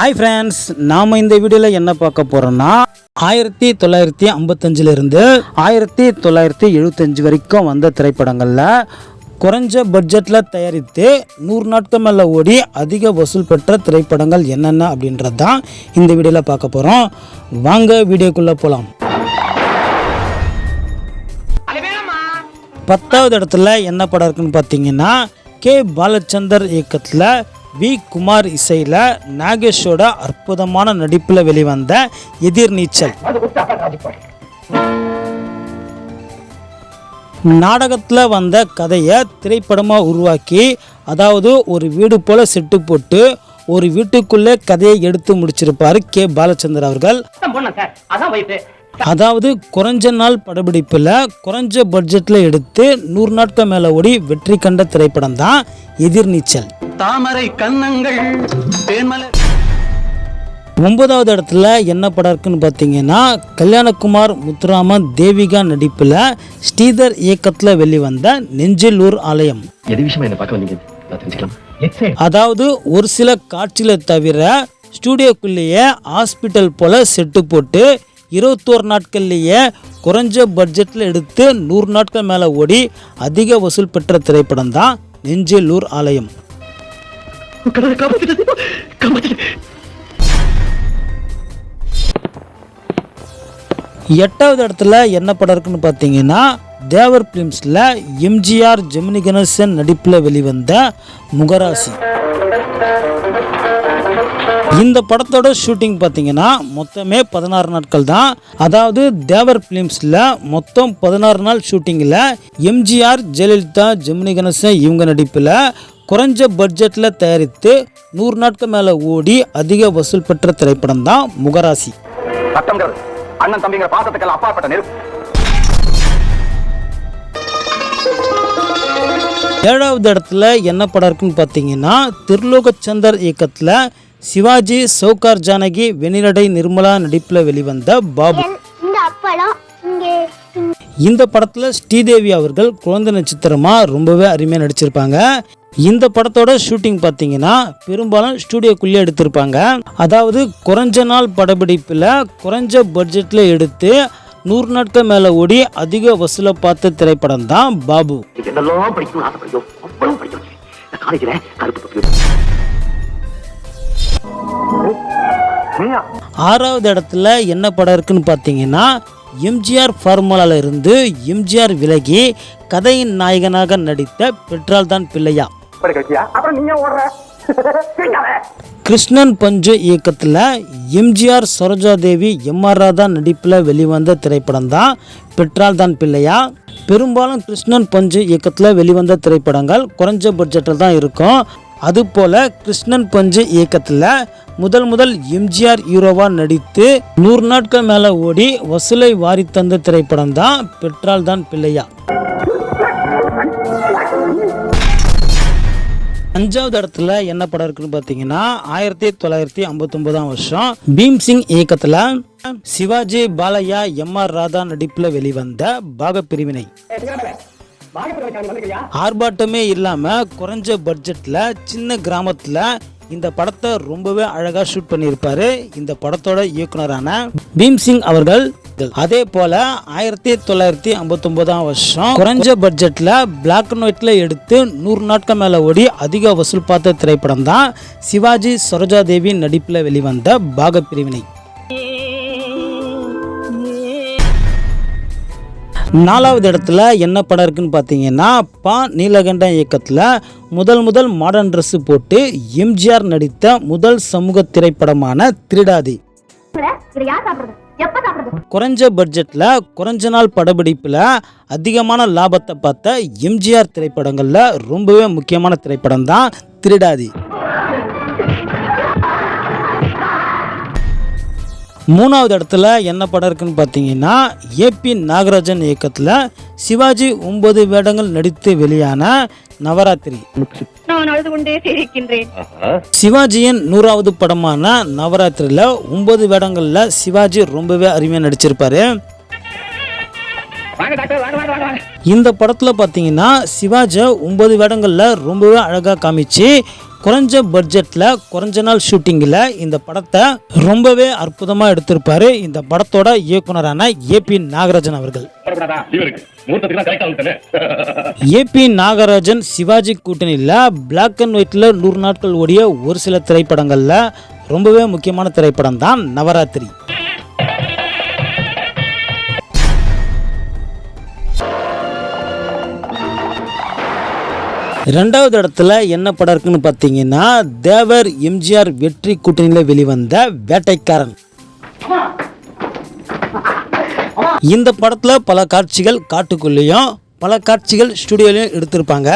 Hi friends நாம் இந்த வீடியோவில் என்ன பார்க்க போகிறோம்னா ஆயிரத்தி தொள்ளாயிரத்தி ஐம்பத்தஞ்சிலிருந்து ஆயிரத்தி தொள்ளாயிரத்தி எழுபத்தஞ்சு வரைக்கும் வந்த திரைப்படங்களில் குறைஞ்ச பட்ஜெட்டில் தயாரித்து நூறு நாட்கள் மேலே ஓடி அதிக வசூல் பெற்ற திரைப்படங்கள் என்னென்ன அப்படின்றது தான் இந்த வீடியோவில் பார்க்க போகிறோம் வாங்க வீடியோக்குள்ளே போகலாம் பத்தாவது இடத்துல என்ன படம் இருக்குன்னு பார்த்தீங்கன்னா கே. பாலச்சந்தர் இயக்கத்தில் வி. குமார் இசையில் நாகேஷோட அற்புதமான நடிப்பில் வெளிவந்த எதிர்நீச்சல் நாடகத்தில் வந்த கதையை திரைப்படமாக உருவாக்கி அதாவது ஒரு வீடு போல செட்டு போட்டு ஒரு வீட்டுக்குள்ளே கதையை எடுத்து முடிச்சிருப்பார் கே. பாலச்சந்தர் அவர்கள். அதாவது குறைஞ்ச நாள் படப்பிடிப்பில் குறைஞ்ச பட்ஜெட்டில் எடுத்து நூறு நாட்கள் மேலே ஓடி வெற்றி கண்ட திரைப்படம் தான் எதிர்நீச்சல் தாமரை கன்னங்கள் ஒன்பதாவது இடத்துல என்ன படம் இருக்குன்னு பார்த்தீங்கன்னா கல்யாணகுமார் முத்துராமன் தேவிகா நடிப்பில் ஸ்ரீதர் இயக்கத்தில் வெளிவந்த நெஞ்சிலூர் ஆலயம். எது விஷயமா என்ன பார்க்க வந்தீங்க? நான் தெரிஞ்சுக்கலாம்? அதாவது ஒரு சில காட்சிகளை தவிர ஸ்டூடியோக்குள்ளேயே ஹாஸ்பிட்டல் போல் செட்டு போட்டு இருபத்தோரு நாட்கள்லேயே குறைஞ்ச பட்ஜெட்டில் எடுத்து நூறு நாட்கள் மேலே ஓடி அதிக வசூல் பெற்ற திரைப்படம் தான் நெஞ்சிலூர் ஆலயம். எட்டாவது இடத்துல என்ன படம் இருக்குன்னு பார்த்தீங்கன்னா தேவர் ஃபிலிம்ஸில் எம்ஜிஆர் ஜெமினி கணேசன் நடிப்பில் வெளிவந்த முகராசி. இந்த படத்தோட ஷூட்டிங் பார்த்தீங்கன்னா மொத்தமே பதினாறு நாட்கள் தான். அதாவது தேவர் ஃபிலிம்ஸில் மொத்தம் பதினாறு நாள் ஷூட்டிங்கில் எம்ஜிஆர் ஜெயலலிதா ஜெமினி கணேசன் இவங்க நடிப்பில் குறைஞ்ச பட்ஜெட்டில் தயாரித்து நூறு நாட்கள் மேலே ஓடி அதிக வசூல் பெற்ற திரைப்படம் தான் முகராசி. அண்ணன் தம்பிங்கிற பாசத்துக்கெல்லாம் அப்பாற்பட்ட நெருப்பு. ஏழாவது இடத்துல என்ன படம் இருக்குன்னு பார்த்தீங்கன்னா திருலோகச்சந்தர் இயக்கத்தில் சிவாஜி சௌகார் ஜானகி வெண்ணிலடை நிர்மலா நடிப்பில் வெளிவந்த பாபு. இந்த அப்பளம் இங்கே இந்த படத்தில் ஸ்ரீதேவி அவர்கள் குழந்தை நட்சத்திரமாக ரொம்பவே அருமையாக நடிச்சிருப்பாங்க. இந்த படத்தோட ஷூட்டிங் பார்த்தீங்கன்னா பெரும்பாலும் ஸ்டூடியோக்குள்ளே எடுத்திருப்பாங்க. அதாவது குறைஞ்ச நாள் படப்பிடிப்பில் குறைஞ்ச பட்ஜெட்டில் எடுத்து நூறு நாட்கள் மேலே ஓடி அதிக வசூலை பார்த்த திரைப்படம் தான் பாபு. ஆறாவது இடத்துல என்ன படம் இருக்குன்னு பார்த்தீங்கன்னா எம்ஜிஆர் ஃபார்முலால இருந்து எம்ஜிஆர் விலகி கதையின் நாயகனாக நடித்த பெற்றால் தான் பிள்ளையா. கிருஷ்ணன் பஞ்சு இயக்கத்தில் எம்ஜிஆர் சரோஜாதேவி எம்ஆர் ராதா நடிப்பில் வெளிவந்த திரைப்படம் தான் பெற்றால் தான் பிள்ளையா. பெரும்பாலும் கிருஷ்ணன் பஞ்சு இயக்கத்தில் வெளிவந்த திரைப்படங்கள் குறைஞ்ச பட்ஜெட்டில் தான் இருக்கும். அதுபோல் கிருஷ்ணன் பஞ்சு இயக்கத்தில் முதல் முதல் எம்ஜிஆர் ஹீரோவாக நடித்து நூறு நாட்கள் மேலே ஓடி வசூலை வாரி தந்த திரைப்படம் தான் பெற்றால் தான் பிள்ளையா. அஞ்சாவது இடத்துல என்ன படம் இருக்குன்னு பார்த்தீங்கன்னா ஆயிரத்தி தொள்ளாயிரத்தி ஐம்பத்தொன்பதாம் வருஷம் பீம்சிங் இயக்கத்தில் சிவாஜி பாலையா எம் ஆர் ராதா நடிப்பில் வெளிவந்த பாகப்பிரிவினை. ஆர்ப்பாட்டமே இல்லாமல் குறைஞ்ச பட்ஜெட்டில் சின்ன கிராமத்தில் இந்த படத்தை ரொம்பவே அழகாக ஷூட் பண்ணியிருப்பாரு. இந்த படத்தோட இயக்குனரான பீம்சிங் அவர்கள். அதே போல ஆயிரத்தி தொள்ளாயிரத்தி ஐம்பத்தொன்பதாம் வருஷம் குறைஞ்ச பட்ஜெட்டில் பிளாக் அண்ட் ஒயிட்ல எடுத்து நூறு நாட்கள் மேலே ஓடி அதிக வசூல் பார்த்த திரைப்படம் தான் சிவாஜி சரோஜாதேவி நடிப்பில் வெளிவந்த பாகப்பிரிவினை. நாலாவது இடத்துல என்ன படம் இருக்குன்னு பார்த்தீங்கன்னா பா நீலகண்டன் இயக்கத்தில் முதல் முதல் மாடர்ன் ட்ரெஸ் போட்டு எம்ஜிஆர் நடித்த முதல் சமூக திரைப்படமான திருடாதி. குறைஞ்ச பட்ஜெட்டில் குறைஞ்ச நாள் படப்பிடிப்பில் அதிகமான லாபத்தை பார்த்த எம்ஜிஆர் திரைப்படங்களில் ரொம்பவே முக்கியமான திரைப்படம் தான் திருடாதி. மூணாவது இடத்துல என்ன படம் இருக்குன்னு பார்த்தீங்கன்னா ஏபி நாகராஜன் இயக்கத்தில் சிவாஜி ஒன்பது வேடங்கள் நடித்து வெளியான நவராத்திரி. நான் அழுது கொண்டே சிரிக்கின்றேன். சிவாஜியின் நூறாவது படமான நவராத்திரியில் ஒன்பது வேடங்களில் சிவாஜி ரொம்பவே அருமையாக நடிச்சிருப்பாரு. வாங்க டாக்டர் வாங்க வாங்க வாங்க. வாங்க இந்த படத்தில் பார்த்தீங்கன்னா சிவாஜி ஒன்பது வேடங்களில் ரொம்பவே அழகாக காமிச்சு குறைஞ்ச பட்ஜெட்டில் குறைஞ்ச நாள் ஷூட்டிங்கில் இந்த படத்தை ரொம்பவே அற்புதமாக எடுத்திருப்பாரு இந்த படத்தோட இயக்குனரான ஏபி நாகராஜன் அவர்கள். ஏபி நாகராஜன் சிவாஜி கூட்டணியில் பிளாக் அண்ட் ஒயிட்டில் நூறு நாட்கள் ஓடிய ஒரு சில திரைப்படங்களில் ரொம்பவே முக்கியமான திரைப்படம் தான் நவராத்திரி. ரெண்டாவது இடத்துல என்ன படம் இருக்குன்னு பார்த்தீங்கன்னா தேவர் எம்ஜிஆர் வெற்றி கூட்டணியில் வெளிவந்த வேட்டைக்காரன். இந்த படத்தில் பல காட்சிகள் காட்டுக்குள்ளேயும் பல காட்சிகள் ஸ்டுடியோலையும் எடுத்திருப்பாங்க.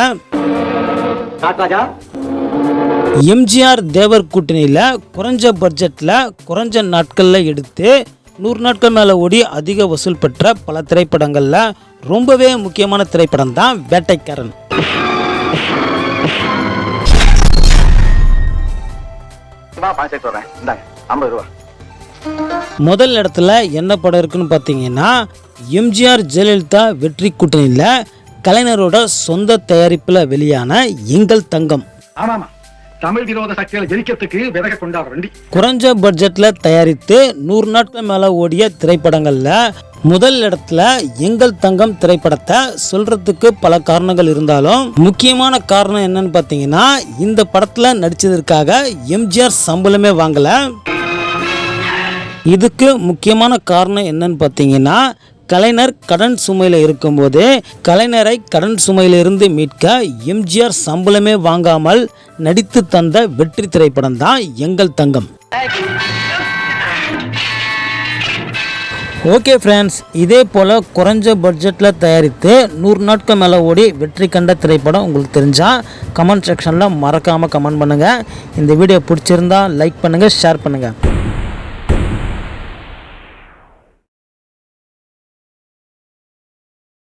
எம்ஜிஆர் தேவர் கூட்டணியில் குறைஞ்ச பட்ஜெட்டில் குறைஞ்ச நாட்களில் எடுத்து நூறு நாட்கள் மேலே ஓடி அதிக வசூல் பெற்ற பல திரைப்படங்களில் ரொம்பவே முக்கியமான திரைப்படம் தான் வேட்டைக்காரன். வா பணம் சேர்த்து வரேன் இந்தாங்க ஐம்பது ரூபா. முதல் இடத்துல என்ன படம் இருக்குன்னு பார்த்தீங்கன்னா எம்ஜிஆர் ஜெயலலிதா வெற்றி கூட்டணியில் கலைஞரோட சொந்த தயாரிப்பில் வெளியான எங்கள் தங்கம். ஆமாமா. தமிழ் விரோத சக்திகளை ஜெயிக்கிறதுக்கு விதக கொண்டாட வேண்டி. குறைஞ்ச பட்ஜெட்டில் தயாரித்து நூறு நாட்கள் மேலே ஓடிய திரைப்படங்களில் முதல் இடத்துல எங்கள் தங்கம் திரைப்படத்தை சொல்கிறதுக்கு பல காரணங்கள் இருந்தாலும் முக்கியமான காரணம் என்னன்னு பார்த்தீங்கன்னா இந்த படத்தில் நடித்ததற்காக எம்ஜிஆர் சம்பளமே வாங்கலை. இதுக்கு முக்கியமான காரணம் என்னன்னு பார்த்தீங்கன்னா கலைஞர் கடன் சுமையில் இருக்கும்போது கலைஞரை கடன் சுமையிலிருந்து மீட்க எம்ஜிஆர் சம்பளமே வாங்காமல் நடித்து தந்த வெற்றி திரைப்படம் தான் எங்கள் தங்கம். ஓகே ஃப்ரெண்ட்ஸ் இதே போல் குறைஞ்ச பட்ஜெட்டில் தயாரித்து நூறு நாட்கள் மேலே ஓடி வெற்றி கண்ட திரைப்படம் உங்களுக்கு தெரிஞ்சால் கமெண்ட் செக்ஷனில் மறக்காமல் கமெண்ட் பண்ணுங்கள் இந்த வீடியோ பிடிச்சிருந்தா லைக் பண்ணுங்கள் ஷேர் பண்ணுங்கள்